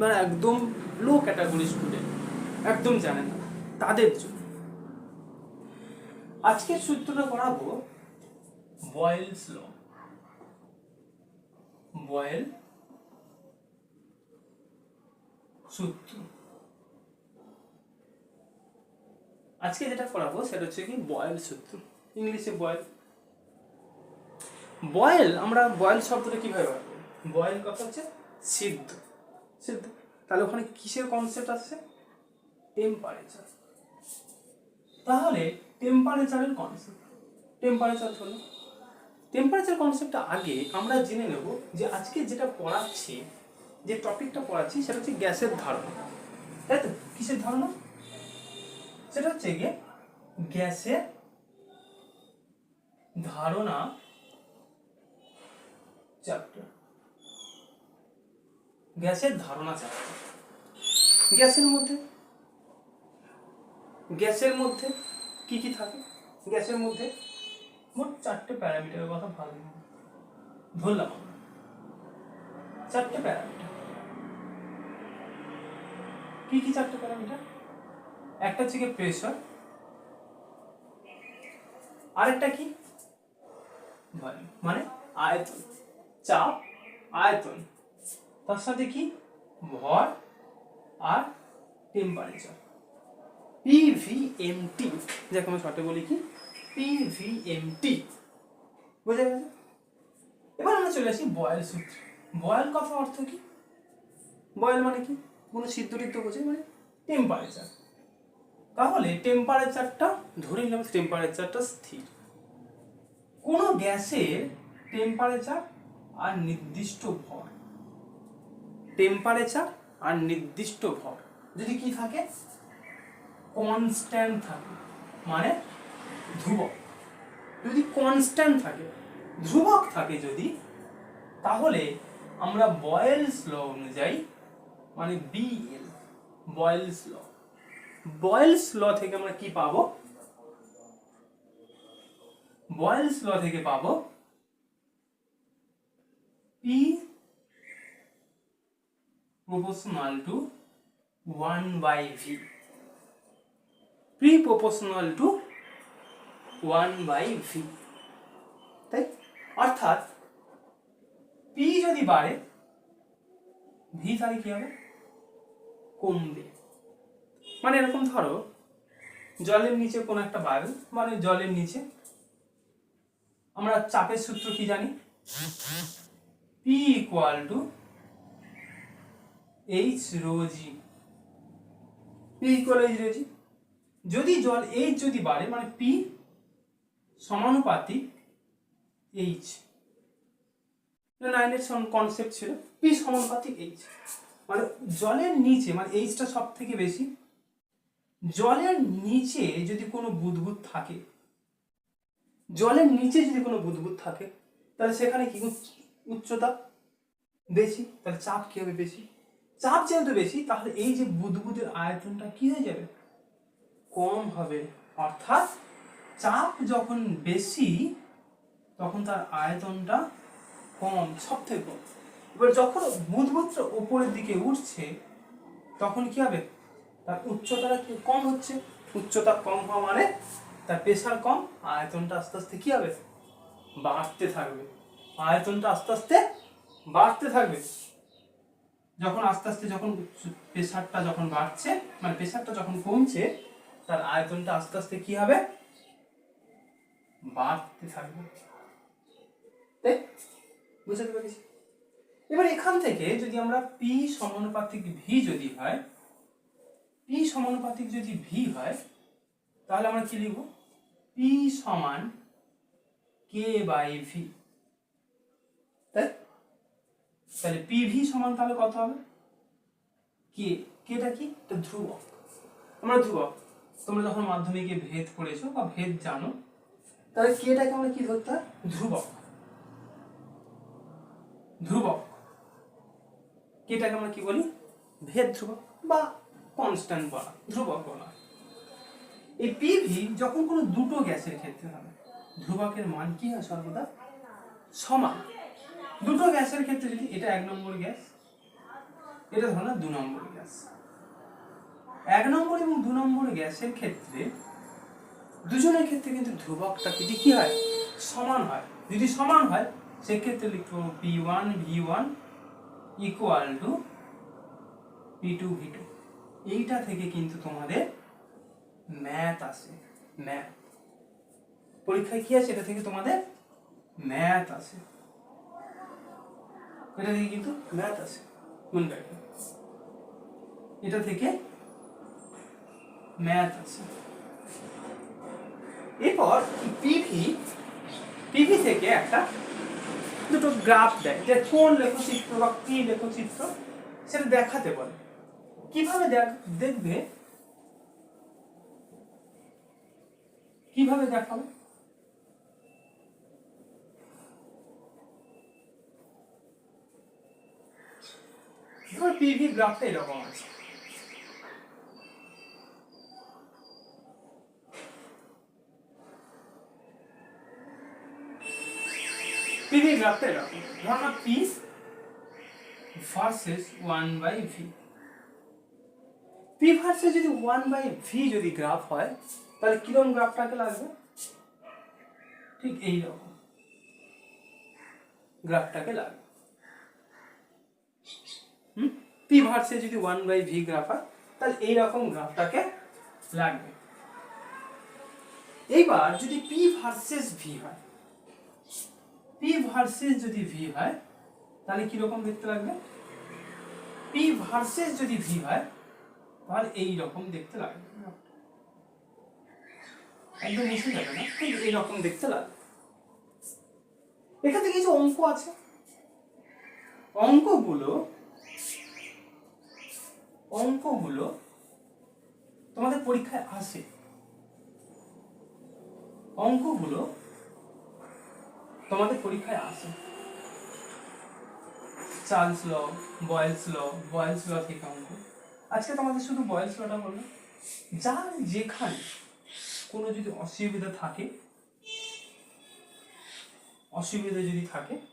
মানে একদম লো category student একদম জানে না, তাদের জন্য। আজকের সূত্রটা করাবো বয়েলস ল বয়েল সূত্র। আজকে যেটা করাবো সেটা হচ্ছে কি বয়েল সূত্র, ইংলিশে বয়েল বয়েল আমরা বয়েল শব্দটা কীভাবে বয়েল কথা হচ্ছে সিদ্ধ। সিদ্ধ তাহলে ওখানে কিসের কনসেপ্ট আসছে টেম্পারেচার তাহলে টেম্পারেচারের কনসেপ্ট টেম্পারেচার হলো টেম্পারেচার কনসেপ্টটা আগে আমরা জেনে নেব যে আজকে যেটা পড়াচ্ছি, যে টপিকটা পড়াচ্ছি, সেটা হচ্ছে গ্যাসের ধারণা। তাই তো? কিসের ধারণা? সেটা হচ্ছে গিয়ে গ্যাসের ধারণা চ্যাপ্টার গ্যাসের ধারণা চ্যাপ্টার গ্যাসের মধ্যে? গ্যাসের মধ্যে কি কি থাকে? গ্যাসের মধ্যে মোট চারটে প্যারামিটারের কথা ভালো ধরলাম। চারটে প্যারামিটার। কি কি চারটে প্যারামিটার? একটা হচ্ছে কি প্রেশার, আরেকটা কি? মানে আয়তন, চাপ, আয়তন। তার সাথে কি? ভর আর টেম্পারেচার পিভিএমটি যাকে আমরা শর্টে বলি কি? পিভিএমটি বুঝা গেছে? এবার আমরা চলে আসি বয়েল সূত্র। বয়েল কথা অর্থ কি? বয়েল মানে কি? কোনো সিদ্ধ টিদ্ধ বোঝে মানে টেম্পারেচার তাহলে টেম্পারেচারটা ধরে নিলাম টেম্পারেচারটা স্থির। কোনো গ্যাসের টেম্পারেচার আর নির্দিষ্ট ভর। টেম্পারেচার আর নির্দিষ্ট ভর। যদি কি থাকে? কনস্ট্যান্ট থাকে। মানে ধ্রুবক। যদি কনস্ট্যান্ট থাকে, ধ্রুবক থাকে যদি, তাহলে আমরা বয়েলস ল অনুযায়ী মানে বিএল বয়েলস ল বয়েলস ল থেকে আমরা কি পাবো? বয়েলস ল থেকে পাবো P proportional to 1 by v. P proportional to 1 by v. তাই? অর্থাৎ p যদি বাড়ে, v তাহলে কি হবে? কমবে। মানে এরকম ধরো, জলের নিচে কোনো একটা বায়ু মানে জলের নিচে আমরা চাপের সূত্র কি জানি? P equal to H rho G P equal H rho যদি জল এইচ যদি বাড়ে মানে পি সমানুপাতিক এইচ নাইনের কনসেপ্ট ছিল। পি সমানুপাতিক এইচ মানে জলের নিচে মানে এইচটা সব থেকে বেশি। জলের নিচে যদি কোনো বুদবুদ থাকে, জলের নিচে যদি কোনো বুদবুদ থাকে, তাহলে সেখানে কি উচ্চ- উচ্চতা বেশি, তাহলে চাপ কি হবে বেশি? চাপ যেহেতু বেশি, তাহলে এই যে বুদবুদের আয়তনটা কি হয়ে যাবে? কম হবে। অর্থাৎ চাপ যখন বেশি, তখন তার আয়তনটা কম, সব থেকে কম। এবার যখন বুদবুদটা উপরের দিকে উঠছে, তখন কি হবে? তার উচ্চতাটা কি কম হচ্ছে? উচ্চতা কম হওয়া মানে তার প্রেশার কম, আয়তনটা আস্তে আস্তে কি হবে? বাড়তে থাকবে। আয়তনটা আস্তে আস্তে বাড়তে থাকবে। যখন আস্তে আস্তে যখন প্রেশারটা যখন বাড়ছে মানে প্রেশারটা যখন কমছে, তার আয়তনটা আস্তে আস্তে কি হবে? বাড়তে থাকবে। তাই? বুঝতে পেরেছি? এবার এখান থেকে যদি আমরা পি সমানুপাতিক ভি যদি হয় পি সমানুপাতিক যদি ভি হয়, তাহলে আমরা কি লিখব? পি সমান কে বাই ভি তাই তাহলে পিভি সমান তাহলে কত হবে? কে কেটা কি? ধ্রুবক। আমরা ধ্রুবক। তোমরা যখন মাধ্যমিকে ভেদ পড়েছো বা ভেদ জানো, তাহলে কেটাকে আমরা কি ধরতে হয়? ধ্রুবক। ধ্রুবক। কেটাকে আমরা কি বলি? ভেদ ধ্রুবক বা কনস্ট্যান্ট বলা। ধ্রুবক বলা। এই পিভি যখন কোনো দুটো গ্যাসের ক্ষেত্রে হবে, ধ্রুবকের মান কি হয় সর্বদা? সমান। দুটো গ্যাসের ক্ষেত্রে যদি এটা এক নম্বর গ্যাস, এটা ধরো না দু নম্বর গ্যাস। এক নম্বর এবং দু নম্বর গ্যাসের ক্ষেত্রে দুজনের ক্ষেত্রে কিন্তু ধ্রুবকটা কি কি হয়? সমান হয়। যদি সমান হয়, সেক্ষেত্রে লিখতে পারব P one V one equal to P two V two এইটা থেকে কিন্তু তোমাদের ম্যাথ আসে। ম্যাথ পরীক্ষায় কি আছে? এটা থেকে তোমাদের ম্যাথ আসে। এটা থেকে কিন্তু ম্যাথ আসে মনে রাখবে। এটা থেকে ম্যাথ আছে। এরপর পিভি পিভি থেকে একটা দুটো গ্রাফ দেয়, যে কোন লেখচিত্র বা কি লেখচিত্র সেটা দেখাতে বলে। কীভাবে দেখ- দেখবে? কীভাবে দেখাবে ধর পিভি গ্রাফটা এরকম আছে যদি ওয়ান বাই ভি যদি গ্রাফ হয়, তাহলে কীরকম গ্রাফটাকে লাগবে? ঠিক এই গ্রাফটাকে লাগবে। পি ভার্সেস যদি ওয়ান বাই ভি গ্রাফ হয়, তাহলে এইরকম গ্রাফটাকে লাগবে। এইবার যদি পি ভার্সেস ভি হয় পি ভার্সেস যদি ভি হয়, তাহলে কীরকম দেখতে লাগবে? পি ভার্সেস যদি ভি হয়, তাহলে এই রকম দেখতে লাগবে। একদম মিশে না এইরকম দেখতে লাগবে। এখানে কিছু অঙ্ক আছে, অঙ্কগুলো অঙ্কগুলো তোমাদের পরীক্ষায় আসে। অঙ্কগুলো তোমাদের পরীক্ষায় আসে। চার্লস ল, বয়েলস ল বয়েলস ল থেকে অঙ্ক। আজকে তোমাদের শুধু বয়েলস লটা বলব যার যেখানে কোনো যদি অসুবিধা থাকে, অসুবিধা যদি থাকে